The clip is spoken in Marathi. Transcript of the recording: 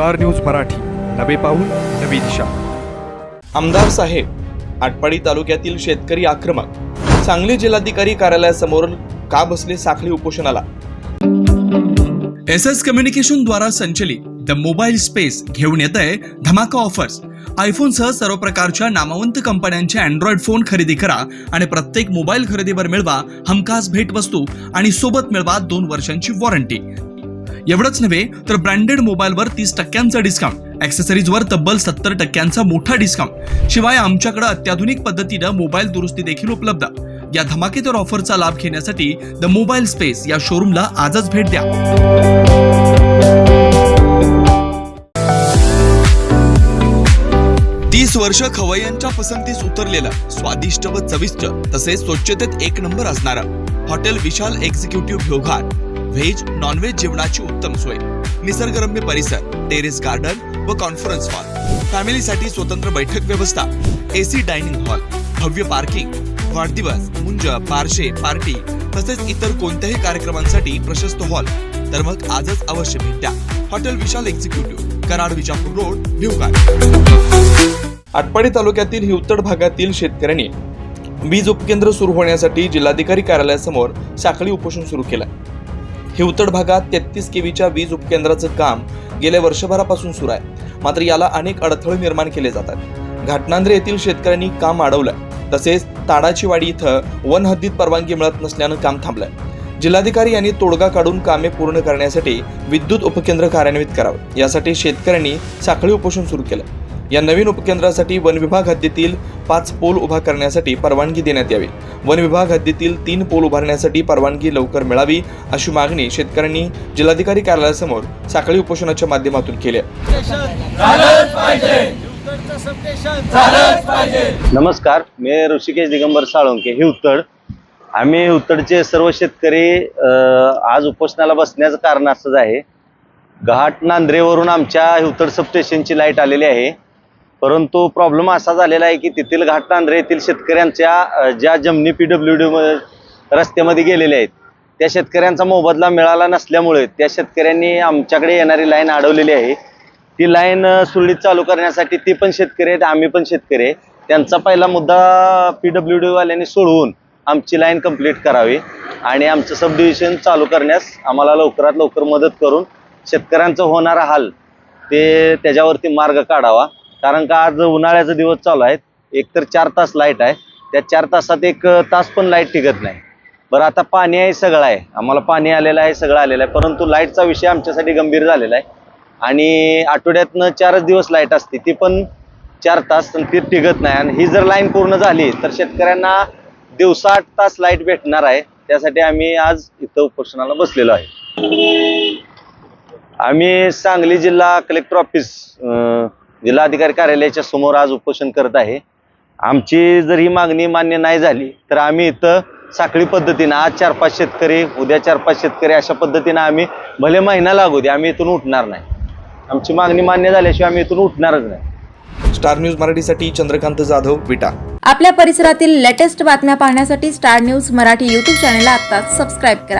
Star news Marathi. नवे पाऊल नवी दिशा. आमदार साहेब आटपाडी तालुक्यातील शेतकरी आक्रमक. सांगली जिल्हाधिकारी कार्यालयासमोर का बसले साखळी उपोषणाला? एस एस कम्युनिकेशन द्वारा संचलित द मोबाईल स्पेस घेऊन येत आहे धमाका ऑफर्स. आयफोन सह सर्व प्रकारच्या नामवंत कंपन्यांचे अँड्रॉइड फोन खरेदी करा आणि प्रत्येक मोबाईल खरेदीवर मिळवा हमखास भेटवस्तू आणि सोबत मिळवा दोन वर्षांची वॉरंटी एवढंच नव्हे तर ब्रँडेड मोबाईलवर तीस टक्क्यांचा डिस्काउंट ॲक्सेसरीजवर तब्बल सत्तर टक्क्यांचा मोठा डिस्काउंट शिवाय आमच्याकडे अत्याधुनिक पद्धतीनं मोबाईल दुरुस्ती देखील उपलब्ध. या धमाकेदार ऑफरचा लाभ घेण्यासाठी द मोबाईल स्पेस या शोरूमला आजच भेट द्या. तीस वर्ष खवय्यांच्या पसंतीस उतरलेलं स्वादिष्ट व चविष्ट तसेच स्वच्छतेत एक नंबर असणारा हॉटेल विशाल एक्झिक्युटिव्ह भ्योघार व्हेज नॉनव्हेज जेवणाची उत्तम सोय. निसर्गरम्य परिसर टेरेस गार्डन व कॉन्फरन्स हॉल फॅमिलीसाठी स्वतंत्र बैठक व्यवस्था एसी डायनिंग हॉल भव्य पार्किंग वाढदिवस मुंज पारशे पार्टी तसेच इतर कोणत्याही कार्यक्रमांसाठी प्रशस्त हॉल तर मग आजच अवश्य भेट. द्या hotel Vishal executive Karad Vijapur road भिवगार Atpadi तालुक्यातील हिवतड भागातील शेतकऱ्यांनी वीज उपकेंद्र सुरू होण्यासाठी जिल्हाधिकारी कार्यालयासमोर साखळी उपोषण सुरू केलं. हिवतड भागात तेहतीस केवीच्या वीज उपकेंद्राचं काम गेल्या वर्षभरापासून सुरू आहे. मात्र याला अनेक अडथळे निर्माण केले जातात. घाटनांद्रे येथील शेतकऱ्यांनी काम अडवलं तसेच ताडाची वाडी इथं वन हद्दीत परवानगी मिळत नसल्यानं काम थांबलंय. जिल्हाधिकारी यांनी तोडगा काढून कामे पूर्ण करण्यासाठी विद्युत उपकेंद्र कार्यान्वित करावं. यासाठी शेतकऱ्यांनी साखळी उपोषण सुरू केलं. या नवीन उपकेंद्रासाठी वन विभाग हद्दीतील पाच पोल उभा करण्यासाठी परवानगी देण्यात यावी. वन विभाग हद्दीतील तीन पोल उभारण्यासाठी परवानगी लवकर मिळावी अशी मागणी शेतकऱ्यांनी जिल्हाधिकारी कार्यालयासमोर साखळी उपोषणाच्या माध्यमातून केली नमस्कार मी ऋषिकेश दिगंबर साळुंके ही उत्तड. आम्ही उत्तडचे सर्व शेतकरी आज उपोषणाला बसण्याचं कारण असंच आहे. घाट नांद्रेवरून आमच्या उत्तड सबस्टेशनची लाइट आलेली आहे. परंतु प्रॉब्लेम असा झालेला आहे की तेथील घाटनांद्रे येथील शेतकऱ्यांच्या ज्या जमिनी पी डब्ल्यू डी रस्त्यामध्ये गेलेल्या आहेत त्या शेतकऱ्यांचा मोबदला मिळाला नसल्यामुळे त्या शेतकऱ्यांनी आमच्याकडे येणारी लाईन अडवलेली आहे. ती लाईन सुरळीत चालू करण्यासाठी ती पण शेतकरी आहेत आम्ही पण शेतकरी आहे. त्यांचा पहिला मुद्दा पी डब्ल्यू डीवाल्यांनी सोडवून आमची लाईन कंप्लीट करावी आणि आमचं सब डिव्हिजन चालू करण्यास आम्हाला लवकरात लवकर मदत करून शेतकऱ्यांचं होणारा हाल ते त्याच्यावरती मार्ग काढावा. कारण का आज उन्हाळ्याचा दिवस चालू आहेत. एकतर चार तास लाइट आहे. त्या चार तासात एक तास पण लाइट टिकत नाही. बरं आता पाणी आहे सगळं आहे. आम्हाला पाणी आलेलं आहे सगळं आलेलं आहे. परंतु लाईटचा विषय आमच्यासाठी गंभीर झालेला आहे. आणि आठवड्यातनं चारच दिवस लाइट असते. ती पण चार तास ती टिकत नाही. आणि ही जर लाईन पूर्ण झाली तर शेतकऱ्यांना दिवसा आठ तास लाइट भेटणार आहे. त्यासाठी आम्ही आज इथं उपोषणाला बसलेलो आहे. आम्ही सांगली जिल्हा कलेक्टर ऑफिस जिल्हाधिकारी कार्यालयाच्या समोर आज उपोषण करत आहे. आमची जर ही मागणी मान्य नाही झाली तर आम्ही इथं साखळी पद्धतीनं आज चार पाच शेतकरी उद्या चार पाच शेतकरी अशा पद्धतीनं आम्ही भले महिना लागू दे आम्ही इथून उठणार नाही. आमची मागणी मान्य झाल्याशिवाय आम्ही इथून उठणारच नाही. स्टार न्यूज मराठीसाठी चंद्रकांत जाधव विटा. आपल्या परिसरातील लेटेस्ट बातम्या पाहण्यासाठी स्टार न्यूज मराठी यूट्यूब चॅनलला आत्ताच सबस्क्राईब करा.